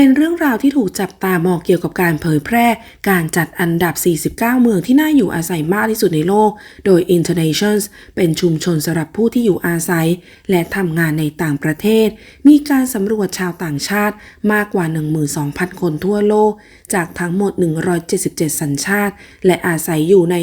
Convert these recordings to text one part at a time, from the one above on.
เป็นเรื่องราวที่ถูกจับตามองเกี่ยวกับการเผยแพร่ การจัดอันดับ 49 เมืองที่น่าอยู่อาศัยมากที่สุดในโลก โดย Internations เป็นชุมชนสำหรับผู้ที่อยู่อาศัย และทำงานในต่างประเทศ มีการสำรวจชาวต่างชาติมากกว่า 12,000 คนทั่วโลก จากทั้งหมด 177 สัญชาติ และอาศัยอยู่ใน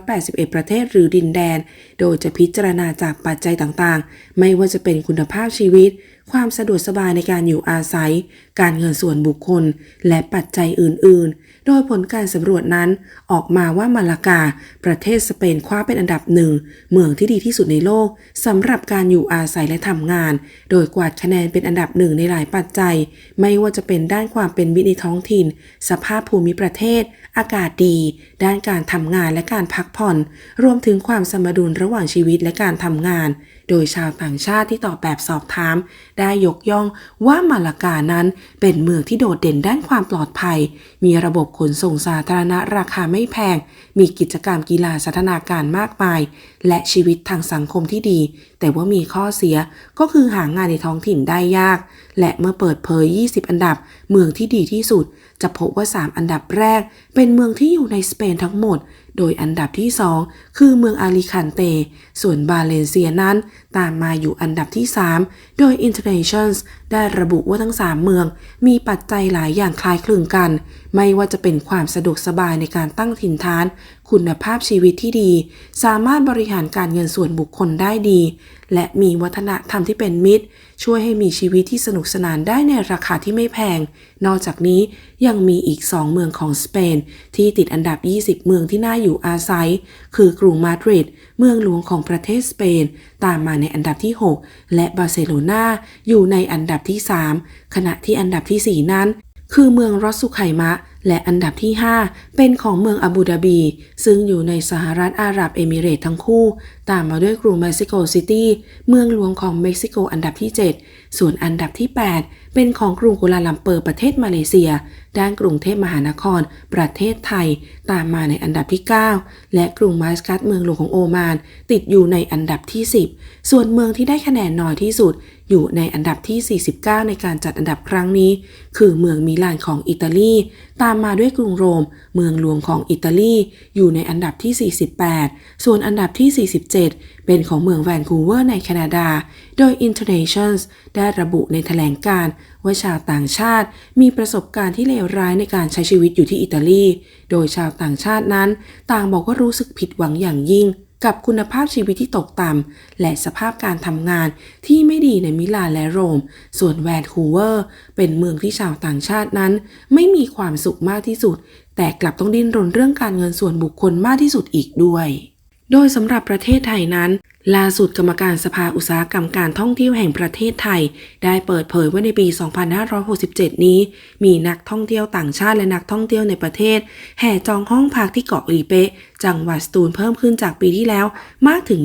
181 ประเทศหรือดินแดน โดยจะพิจารณาจากปัจจัยต่างๆ ไม่ว่าจะเป็นคุณภาพชีวิต ความสะดวกสบายในการอยู่อาศัย การเงินส่วนบุคคล และปัจจัยอื่น ๆ โดยผลการสำรวจนั้นออกมาว่ามาลากา ประเทศสเปนคว้าเป็นอันดับหนึ่ง เมืองที่ดีที่สุดในโลกสำหรับการอยู่อาศัยและทำงาน โดยกวาดคะแนนเป็นอันดับหนึ่งในหลายปัจจัย ไม่ว่าจะเป็นด้านความเป็นมิตรในท้องถิ่น สภาพภูมิประเทศ อากาศดี ด้านการทำงานและการพักผ่อน รวมถึงความสมดุลระหว่างชีวิตและการทำงาน โดยชาวต่างชาติที่ตอบแบบสอบถามได้ยกย่องว่ามาลากานั้นเป็นเมืองที่โดดเด่นด้านความปลอดภัย มีระบบขนส่งสาธารณะราคาไม่แพง มีกิจกรรมกีฬาสัฒนาการมากมาย และชีวิตทางสังคมที่ดี แต่ว่ามีข้อเสียก็คือหางานในท้องถิ่นได้ยาก และเมื่อเปิดเผย 20 อันดับ เมืองที่ดีที่สุด จะพบว่า 3 อันดับแรก เป็นเมืองที่อยู่ในสเปนทั้งหมด โดยอันดับที่ 2 คือเมืองอาลิคันเต ส่วนบาเลนเซียนั้น ตามมาอยู่อันดับที่ 3 โดย Internations ได้ระบุว่าทั้ง3เมืองมีปัจจัยหลายอย่างคล้ายคลึงกัน ไม่ว่าจะเป็นความสะดวกสบายในการตั้งถิ่นฐาน คุณภาพชีวิตที่ดี สามารถบริหารการเงินส่วนบุคคลได้ดี และมีวัฒนธรรมที่เป็นมิตร ช่วยให้มีชีวิตที่สนุกสนานได้ในราคาที่ไม่แพง นอกจากนี้ยังมีอีก 2 เมืองของสเปน ที่ติดอันดับ 20 เมืองที่น่าอยู่อาศัย คือกรุงมาดริดเมืองหลวงของประเทศสเปน ตามมาในอันดับที่ 6 และบาร์เซโลนาอยู่ในอันดับที่ 3 ขณะที่อันดับทีสี่ 4 นั้น คือเมืองรอสสุไคมะ และอันดับที่ 5 เป็นของเมืองอาบูดาบี ซึ่งอยู่ในสหรัฐอาหรับเอมิเรต์ทั้งคู่ ตามมาด้วยกรุงเม็กซิโกซิตี้เมืองหลวงของเม็กซิโกอันดับที่ 7 ส่วนอันดับที่ 8เป็นของกรุงกัวลาลัมเปอร์ประเทศมาเลเซีย ด้านกรุงเทพมหานคร ประเทศไทย ตามมาในอันดับที่ 9 และกรุงมัสกัตเมืองหลวงของโอมาน ติดอยู่ในอันดับที่ 10 ส่วนเมืองที่ได้คะแนนน้อยที่สุด อยู่ในอันดับที่ 49 ในการจัดอันดับครั้งนี้ คือเมืองมิลานของอิตาลี ตามมาด้วยกรุงโรม เมืองหลวงของอิตาลี อยู่ในอันดับที่ 48 ส่วนอันดับที่ 47 เป็นของเมืองแวนคูเวอร์ในแคนาดา โดย Internations ได้ระบุในแถลงการ์ว่าชาวต่างชาติมีประสบการณ์ที่เลวร้ายในการใช้ชีวิตอยู่ที่อิตาลี โดยชาวต่างชาตินั้น ต่างบอกว่ารู้สึกผิดหวังอย่างยิ่ง กับคุณภาพชีวิตที่ตกต่ำและสภาพการทำงานที่ไม่ดีในมิลานและโรม ส่วนแวนคูเวอร์เป็นเมืองที่ชาวต่างชาตินั้น ไม่มีความสุขมากที่สุด แต่กลับต้องดิ้นรนเรื่องการเงินส่วนบุคคลมากที่สุดอีกด้วย โดยสำหรับประเทศไทยนั้น ล่าสุดกรรมการสภาอุตสาหกรรมการท่องเที่ยวแห่งประเทศไทย ได้เปิดเผยว่าในปี 2567 นี้ มีนักท่องเที่ยวต่างชาติและนักท่องเที่ยวในประเทศ แห่จองห้องพักที่เกาะลีเปะ จังหวัดสตูลเพิ่มขึ้นจากปีที่แล้วมากถึง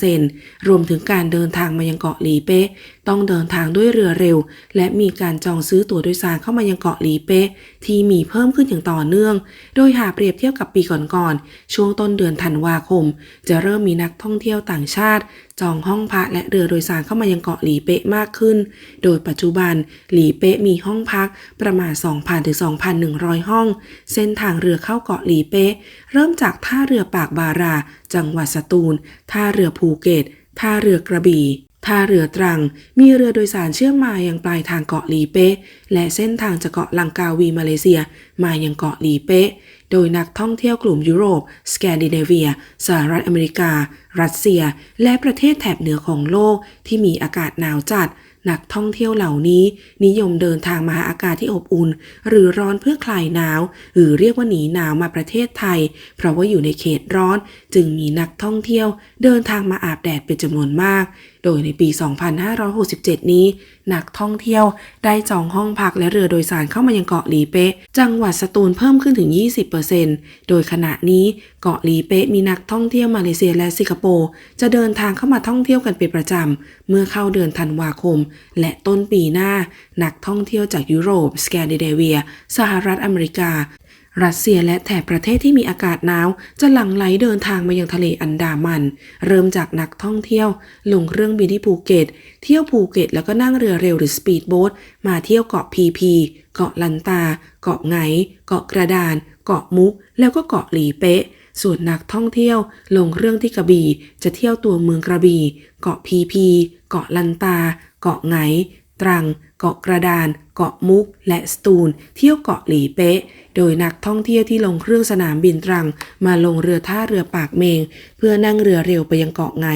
20%รวมถึงการเดินทางมายังเกาะหลีเป๊ะต้องเดินทางด้วยเรือเร็ว และมีการจองซื้อตั๋วโดยสารเข้ามายังเกาะหลีเป๊ะที่มีเพิ่มขึ้นอย่างต่อเนื่อง โดยหากเปรียบเทียบกับปีก่อนๆช่วงต้นเดือนธันวาคม จะเริ่มมีนักท่องเที่ยวต่างชาติ จองห้องพักและเรือโดยสารเข้ามายังเกาะหลีเป๊ะมากขึ้น โดยปัจจุบันหลีเป๊ะมีห้องพักประมาณ 2,000ถึง2,100 ห้อง เส้นทางเรือเข้าเกาะหลีเป๊ะเริ่มจากท่าเรือปากบารา จังหวัดสตูล ท่าเรือภูเก็ต ท่าเรือกระบี่ ท่าเรือตรัง มีเรือโดยสารเชื่อมมายังปลายทางเกาะลีเป๊ะ และเส้นทางจากเกาะลังกาวีมาเลเซีย มายังเกาะลีเป๊ะ โดยนักท่องเที่ยวกลุ่มยุโรป สแกนดิเนเวีย สหรัฐอเมริกา รัสเซีย และประเทศแถบเหนือของโลกที่มีอากาศหนาวจัด นักท่องเที่ยวเหล่านี้ นิยมเดินทางมาหาอากาศที่อบอุ่น หรือร้อนเพื่อคลายหนาว หรือเรียกว่าหนีหนาวมาประเทศไทย เพราะว่าอยู่ในเขตร้อน จึงมีนักท่องเที่ยว เดินทางมาอาบแดดเป็นจำนวนมาก โดยในปี 2567 นี้ นักท่องเที่ยวได้จองห้องพักและเรือโดยสารเข้ามายังเกาะหลีเป๊ะ จังหวัดสตูลเพิ่มขึ้นถึง 20%โดยขณะนี้เกาะหลีเป๊ะมีนักท่องเที่ยวมาเลเซียและสิงคโปร์จะเดินทางเข้ามาท่องเที่ยวกันเป็นประจำ เมื่อเข้าเดือนธันวาคม และต้นปีหน้า นักท่องเที่ยวจากยุโรป สแกนดิเนเวีย สหรัฐอเมริกา รัสเซียและแถบประเทศที่มีอากาศหนาว จะหลั่งไหลเดินทางมายังทะเลอันดามัน เริ่มจากนักท่องเที่ยว ลงเครื่องบินที่ภูเก็ต เที่ยวภูเก็ตแล้วก็นั่งเรือเร็วหรือสปีดโบ๊ทมาเที่ยวเกาะพีพี เกาะลันตา เกาะไง เกาะกระดาน เกาะมุก แล้วก็เกาะหลีเป๊ะส่วนนักท่องเที่ยวลงเครื่องที่กระบี่จะเที่ยวตัวเมืองกระบี่ เกาะพีพี เกาะลันตา เกาะไง ตรัง เกาะกระดาน เกาะมุก และสตูล เที่ยวเกาะหลีเป๊ะ โดยนักท่องเที่ยวที่ลงเครื่องสนามบินตรัง มาลงเรือท่าเรือปากเมง เพื่อนั่งเรือเร็วไปยังเกาะไง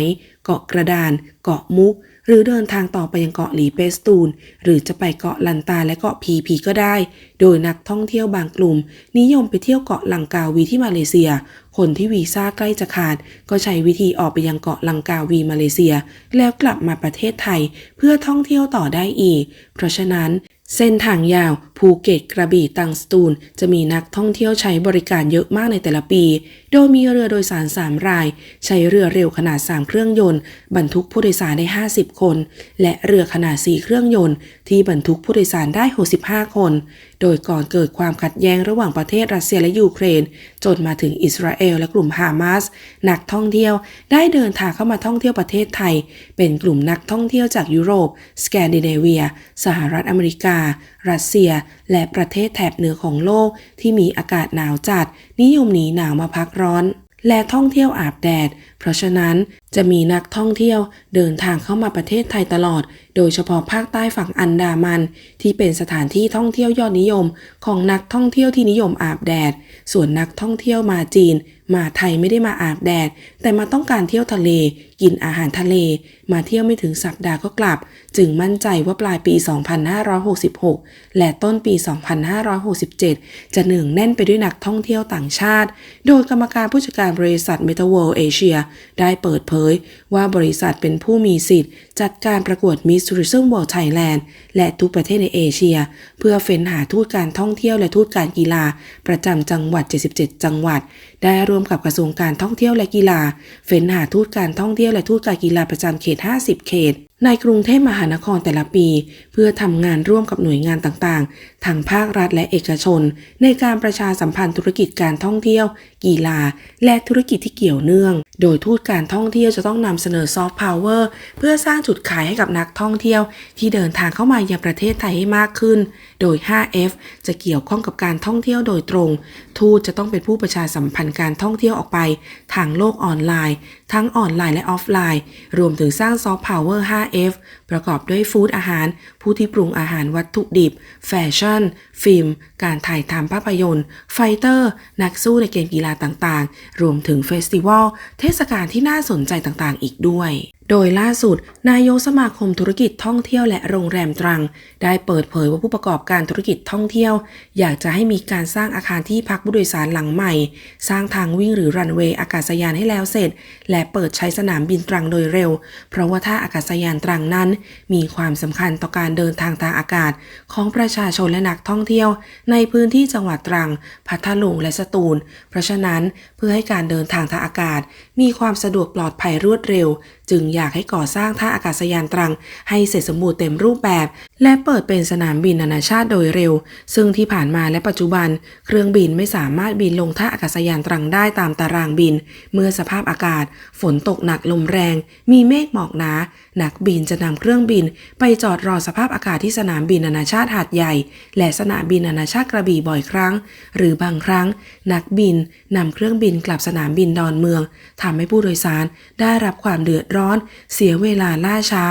เกาะกระดาน เกาะมุก หรือเดินทางต่อไปยังเกาะหลีเปสตูน หรือจะไปเกาะลันตาและเกาะพีพีก็ได้ โดยนักท่องเที่ยวบางกลุ่ม นิยมไปเที่ยวเกาะลังกาวีที่มาเลเซีย คนที่วีซ่าใกล้จะขาด ก็ใช้วิธีออกไปยังเกาะลังกาวีมาเลเซีย แล้วกลับมาประเทศไทย เพื่อท่องเที่ยวต่อได้อีก เพราะฉะนั้น เส้นทางยาวภูเก็ตกระบี่ตังสตูล จะมีนักท่องเที่ยวใช้บริการเยอะมากในแต่ละปี โดยมีเรือโดยสาร 3 ราย ใช้เรือเร็วขนาด 3 เครื่องยนต์ บรรทุกผู้โดยสารได้ 50 คน และเรือขนาด 4 เครื่องยนต์ ที่บรรทุกผู้โดยสารได้ 65 คน โดยก่อนเกิดความขัดแย้งระหว่างประเทศรัสเซียและยูเครน จนมาถึงอิสราเอลและกลุ่มฮามาส นักท่องเที่ยวได้เดินทางเข้ามาท่องเที่ยวประเทศไทย เป็นกลุ่มนักท่องเที่ยวจากยุโรป สแกนดิเนเวีย สหรัฐอเมริกา รัสเซีย และประเทศแถบเหนือของโลกที่มีอากาศหนาวจัด นิยมหนีหนาวมาพักร้อนและท่องเที่ยวอาบแดด เพราะฉะนั้นจะมีนักท่องเที่ยวเดินทางเข้ามาประเทศไทยตลอด โดยเฉพาะภาคใต้ฝั่งอันดามัน ที่เป็นสถานที่ท่องเที่ยวยอดนิยม ของนักท่องเที่ยวที่นิยมอาบแดด ส่วนนักท่องเที่ยวมาจีน มาไทยไม่ได้มาอาบแดด แต่มาต้องการเที่ยวทะเล กินอาหารทะเล มาเที่ยวไม่ถึงสัปดาห์ก็กลับ จึงมั่นใจว่าปลายปี 2566 และต้นปี 2567 จะหนึ่งแน่นไปด้วยนักท่องเที่ยวต่างชาติ โดยกรรมการผู้จัดการบริษัท Meta World Asia ได้เปิดเผยว่าบริษัทเป็นผู้มีสิทธิ์ จัดการประกวด Miss Tourism World Thailand และทุกประเทศในเอเชีย เพื่อเฟ้นหาทูตการท่องเที่ยวและทูตการกีฬา ประจำจังหวัด 77 จังหวัด ได้ร่วมกับกระทรวงการท่องเที่ยวและกีฬา เฟ้นหาทูตการท่องเที่ยวและทูตการกีฬาประจำเขต 50 เขตในกรุงเทพมหานครแต่ละปี เพื่อทำงานร่วมกับหน่วยงานต่างๆ ทางภาครัฐและเอกชน ในการประชาสัมพันธ์ธุรกิจการท่องเที่ยว กีฬา และธุรกิจที่เกี่ยวเนื่อง โดยทูตการท่องเที่ยวจะต้องนำเสนอซอฟต์พาวเวอร์เพื่อสร้างจุดขายให้กับนักท่องเที่ยว ที่เดินทางเข้ามายังประเทศไทยให้มากขึ้น โดย 5F จะเกี่ยวข้องกับการท่องเที่ยวโดยตรง ทูตจะต้องเป็นผู้ประชาสัมพันธ์การท่องเที่ยวออกไป ทางโลกออนไลน์ ทั้งออนไลน์และออฟไลน์ รวมถึงสร้างซอฟต์พาวเวอร์ 5F ประกอบด้วยฟู้ดอาหาร ผู้ที่ปรุงอาหารวัตถุดิบ แฟชั่น ฟิล์ม การถ่ายทำภาพยนตร์ ไฟเตอร์ นักสู้ในเกมกีฬาต่างๆ รวมถึงเฟสติวัล เทศกาลที่น่าสนใจต่างๆ อีกด้วยโดยล่าสุด นายกสมาคมธุรกิจท่องเที่ยวและโรงแรมตรัง ได้เปิดเผยว่าผู้ประกอบการธุรกิจท่องเที่ยว อยากจะให้มีการสร้างอาคารที่พักผู้โดยสารหลังใหม่ สร้างทางวิ่งหรือรันเวย์อากาศยานให้แล้วเสร็จ และเปิดใช้สนามบินตรังโดยเร็ว เพราะว่าท่าอากาศยานตรังนั้น มีความสำคัญต่อการเดินทางทางอากาศ ของประชาชนและนักท่องเที่ยว ในพื้นที่จังหวัดตรัง พัทลุงและสตูล เพราะฉะนั้นเพื่อให้การเดินทางทางอากาศ มีความสะดวกปลอดภัยรวดเร็ว จึงอยากให้ก่อสร้างท่าอากาศยานตรัง ให้เสร็จสมบูรณ์เต็มรูปแบบ และเปิดเป็นสนามบินนานาชาติโดยเร็ว ซึ่งที่ผ่านมาและปัจจุบัน เครื่องบินไม่สามารถบินลงท่าอากาศยานตรังได้ตามตารางบิน เมื่อสภาพอากาศ ฝนตกหนักลมแรง มีเมฆหมอกหนานักบินจะนำเครื่องบิน ไปจอดรอสภาพอากาศที่สนามบินนานาชาติหาดใหญ่ และสนามบินนานาชาติกระบี่บ่อยครั้ง หรือบางครั้ง นักบินนำเครื่องบินกลับสนามบินดอนเมืองทำให้ผู้โดยสารได้รับความเดือดร้อนร้อน เสียเวลาล่าช้า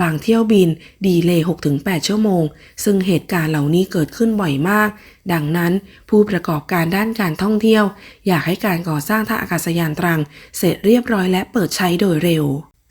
บางเที่ยวบิน ดีเลย์6-8 ชั่วโมง ซึ่งเหตุการณ์เหล่านี้เกิดขึ้นบ่อยมาก ดังนั้นผู้ประกอบการด้านการท่องเที่ยว อยากให้การก่อสร้างท่าอากาศยานตรัง เสร็จเรียบร้อยและเปิดใช้โดยเร็ว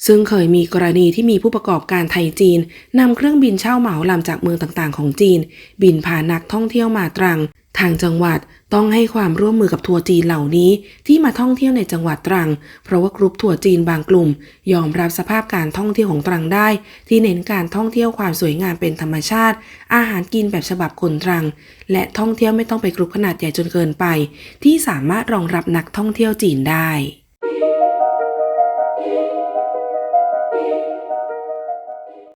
ซึ่งเคยมีกรณีที่มีผู้ประกอบการไทยจีนนำเครื่องบินเช่าเหมาลำจากเมืองต่างๆ ของจีน บินพานักท่องเที่ยวมาตรัง ทางจังหวัดต้องให้ความร่วมมือกับทัวร์จีนเหล่านี้ที่มาท่องเที่ยวในจังหวัดตรัง เพราะว่ากรุ๊ปทัวร์จีนบางกลุ่ม ยอมรับสภาพการท่องเที่ยวของตรังได้ ที่เน้นการท่องเที่ยวความสวยงามเป็นธรรมชาติ อาหารกินแบบฉบับคนตรัง และท่องเที่ยวไม่ต้องไปกรุ๊ปขนาดใหญ่จนเกินไป ที่สามารถรองรับนักท่องเที่ยวจีนได้